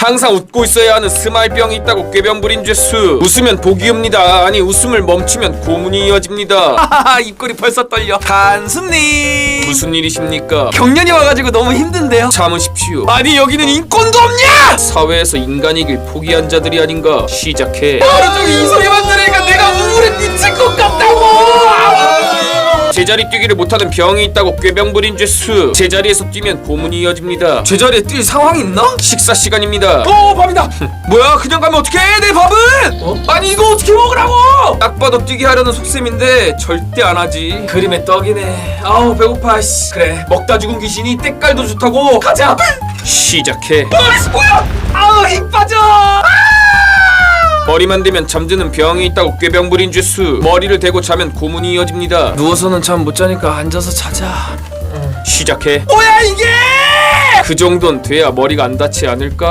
항상 웃고 있어야 하는 스마일병이 있다고 꾀병 부린 죄수. 웃으면 복이 옵니다. 아니 웃음을 멈추면 고문이 이어집니다. 하하하 입꼬리 벌써 떨려. 단수님 무슨 일이십니까? 경련이 와가지고 너무 힘든데요? 참으십시오. 아니 여기는 인권도 없냐? 사회에서 인간이길 포기한 자들이 아닌가? 시작해. 하루 종일 이 소리 제자리 뛰기를 못하는 병이 있다고 꾀병 부린 죄수. 제자리에서 뛰면 고문이 이어집니다. 제자리에 뛸 상황이 있나? 식사 시간입니다. 어 밥이다! 뭐야 그냥 가면 어떡해? 내 밥은! 아니 이거 어떻게 먹으라고! 딱 봐도 뛰게 하려는 속셈인데 절대 안 하지. 그림의 떡이네. 아우 배고파 씨. 그래 먹다 죽은 귀신이 때깔도 좋다고. 가자! 시작해. 뭐야 아우 힘 빠져 머리만 대면 잠드는 병이 있다고 꾀병 부린 죄수. 머리를 대고 자면 고문이 이어집니다. 누워서는 잠 못 자니까 앉아서 자자. 시작해. 뭐야 이게! 그 정도는 돼야 머리가 안 닿지 않을까?